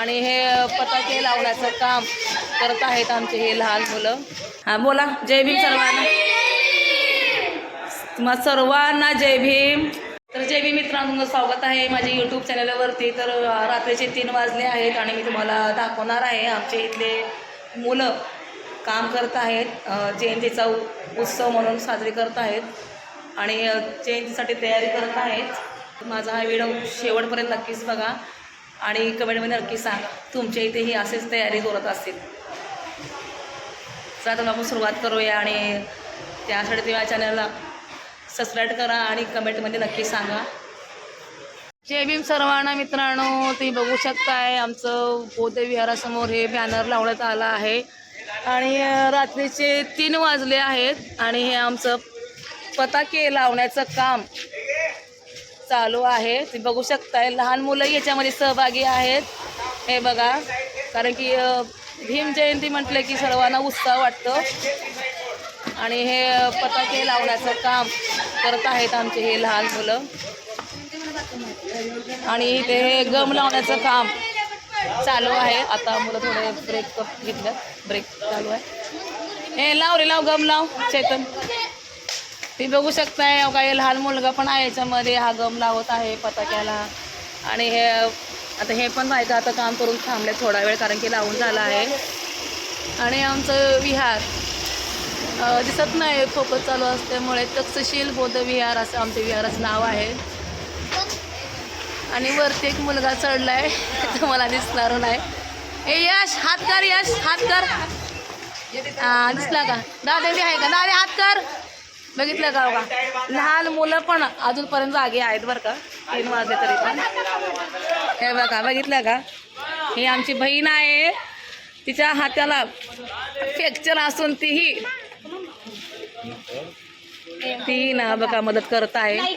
आणि हे पताके लावण्याचं काम करत आहेत आमचे हे लहान मुलं. हा बोला जय भीम सर्वांना. मग सर्वांना जय भीम. तर जय भीम मित्रांनो स्वागत आहे माझ्या यूट्यूब चॅनलवरती. तर रात्रीचे तीन वाजले आहेत आणि मी तुम्हाला दाखवणार आहे आमचे इथले मुलं काम करत आहेत. जयंतीचा उत्सव म्हणून साजरी करत आहेत आणि जयंतीसाठी तयारी करत आहेत. माझा हा व्हिडिओ शेवटपर्यंत नक्कीच बघा. आणि कमेंटमध्ये नक्की सांगा. तुमच्या इथेही असेच तयारी करत असतील. चला तर आपण सुरुवात करूया आणि त्यासाठी तुम्ही या चॅनलला सबस्क्राईब करा आणि कमेंटमध्ये नक्की सांगा. जय भीम सर्वांना मित्रांनो तुम्ही बघू शकताय आमचं बौद्ध विहारासमोर हे बॅनर लावण्यात आलं आहे. आणि रात्रीचे तीन वाजले आहेत आणि हे आमचं पताके लावण्याचं काम चालू आहे. तुम्ही बघू शकताय लहान मुलं याच्यामध्ये सहभागी आहेत. हे बघा कारण की भीम जयंती म्हटलं की सर्वांना उत्साह वाटतो. आणि हे पताके लावण्याचं काम करत आहेत आमचे हे लहान मुलं. आणि इथे हे गम लावण्याचं काम चालू आहे. आता मुलं थोडे ब्रेक घेतलं ब्रेक चालू आहे. हे लाव रे लाव गम लाव. चेतन. तुम्ही बघू शकताय काही लहान मुलगा पण आहे याच्यामध्ये हा गम लावत आहे पताक्याला. आणि हे आता हे पण बायका आता काम करून थांबले थोडा वेळ कारण की लावून झाला आहे. आणि आमचं विहार दिसत नाही फोकस चालू असल्यामुळे तक्षशील बौद्ध विहार असं आमच्या विहाराचं नाव आहे. आणि वरती एक मुलगा चढलाय तो मला दिसणार नाही. ए यश हात कर यश हात कर. दिसला का? दादा आहे का? दादा हात कर. बघितलं का हो का लहान मुलं पण अजूनपर्यंत जागे आहेत बरं का. तीन वाजले तरी पण. हे बघा बघितलं का? ही आमची बहीण आहे. तिच्या हाताला फ्रॅक्चर असून तीही ती ना बघा मदत करत आहे.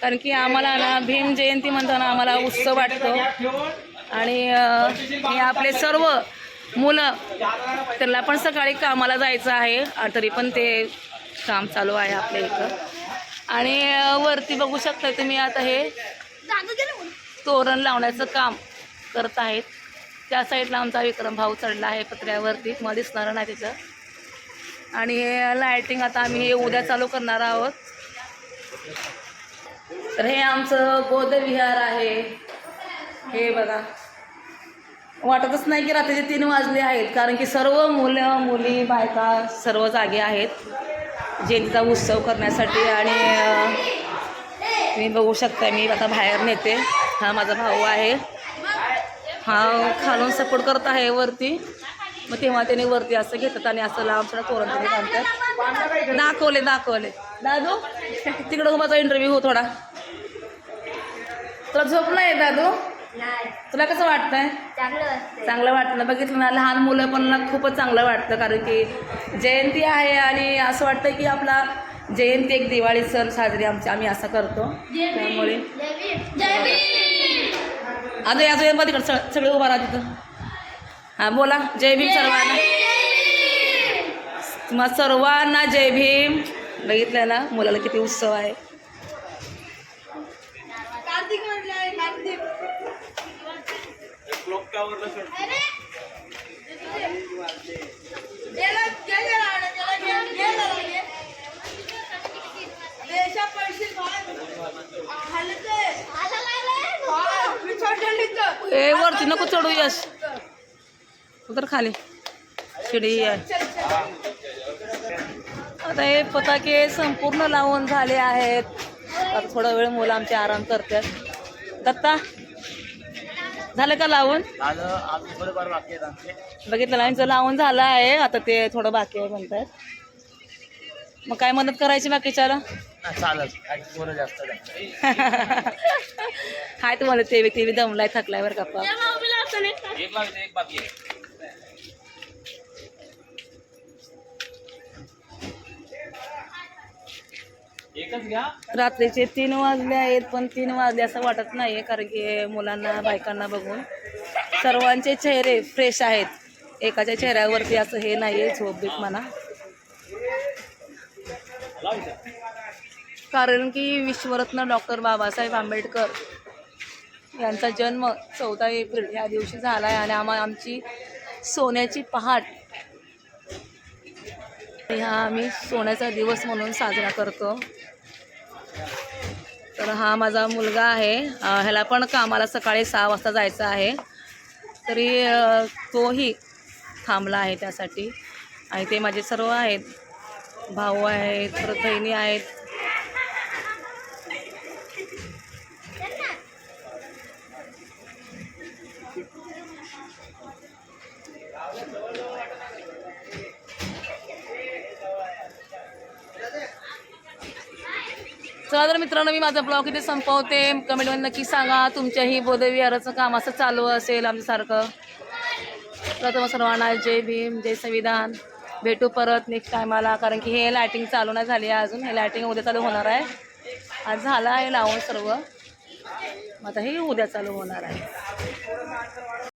कारण की आम्हाला ना भीम जयंती म्हणताना आम्हाला उत्सव वाटतो. आणि हे आपले सर्व मुलं त्यांना पण सकाळी कामाला जायचं आहे. तरी पण ते काम चालू आहे आपल्या इथं. आणि वरती बघू शकता तुम्ही आता हे तोरण लावण्याचं काम करत आहेत. त्या साईडला आमचा विक्रम भाऊ चढला आहे पत्र्यावरती. तुम्हाला दिसणार नाही तिथं. आणि हे लायटिंग आता आम्ही हे उद्या चालू करणार आहोत. तर हे आमचं बौद्ध विहार आहे. हे बघा. वाटतच नाही की रात्रीचे तीन वाजले आहेत. कारण की सर्व मुलं मुली बायका सर्व जागे आहेत. जयंतीचा उत्सव करण्यासाठी आणि तुम्ही बघू शकता मी आता बाहेर नेते. हा माझा भाऊ आहे. हा खालून सपोर्ट करत आहे वरती. मग तेव्हा त्याने वरती असं घेतात आणि असं लांब सडा तोरण तुम्ही बांधतात. दाखवले दाखवले. दादू तिकडं माझा इंटरव्ह्यू हो थोडा. तुला झोप नाही दादू? तुला कसं वाटतंय? चांगलं वाटतं ना बघितलं ना लहान मुलं पण ना खूपच चांगलं वाटतं कारण की जयंती आहे आणि असं वाटतं की आपला जयंती एक दिवाळी सण साजरी आमची आम्ही असा करतो. त्यामुळे आता या या तिकडं सग सगळे उभा राहा तिथं. हां बोला जय भीम सर्वांना. तुम्हा सर्वांना जय भीम. बघितलं ना मुलाला किती उत्सव आहे. ए वरती नको चढू यश. उतर खाली. शिडी आहे आता हे पताके संपूर्ण लावून झाले आहेत. आता थोडा वेळ मुलं आमचे आराम करतात. दत्ता झालं का लावून? बघितलं लावून लावून झालं आहे. आता ते थोडं बाकी आहे म्हणतात. मग काय मदत करायची बाकीच्याला? हा, हाय तुम्हाला ते ते बी दमलाय थकलाय बरं का रात्रीचे तीन वाजले आहेत पण तीन वाजले असं वाटत नाही कारण की मुलांना बायकांना बघून. सर्वांचे चेहरे फ्रेश आहेत. एकाच्या चेहऱ्यावरती असं हे नाही आहे झोपबीत म्हणा. कारण की विश्वरत्न डॉक्टर बाबासाहेब आंबेडकर यांचा जन्म चौदा एप्रिल या दिवशी झाला आहे आणि आम्हा आमची सोन्याची पहाट. हा आम्ही सोन्याचा दिवस म्हणून साजरा करतो. तर हा माझा मुलगा आहे. ह्याला पण कामाला सकाळी सहा वाजता जायचं आहे. तरी तोही थांबला आहे त्यासाठी. आणि ते माझे सर्व आहेत. भाऊ आहेत परत बहिणी आहेत. चला तर मित्रांनो मी माझा ब्लॉग इथे संपवते. कमेंटमध्ये नक्की सांगा तुमच्याही बोधविहाराचं काम असं चालू असेल आमच्यासारखं. प्रथम सर्वांना जय भीम जय संविधान. भेटू परत नेक्स्ट टायमाला कारण की हे लायटिंग चालू नाही झाली आहे अजून. हे लायटिंग उद्या चालू होणार आहे. आज झालं आहे लावून सर्व. मग आता हे उद्या चालू होणार आहे.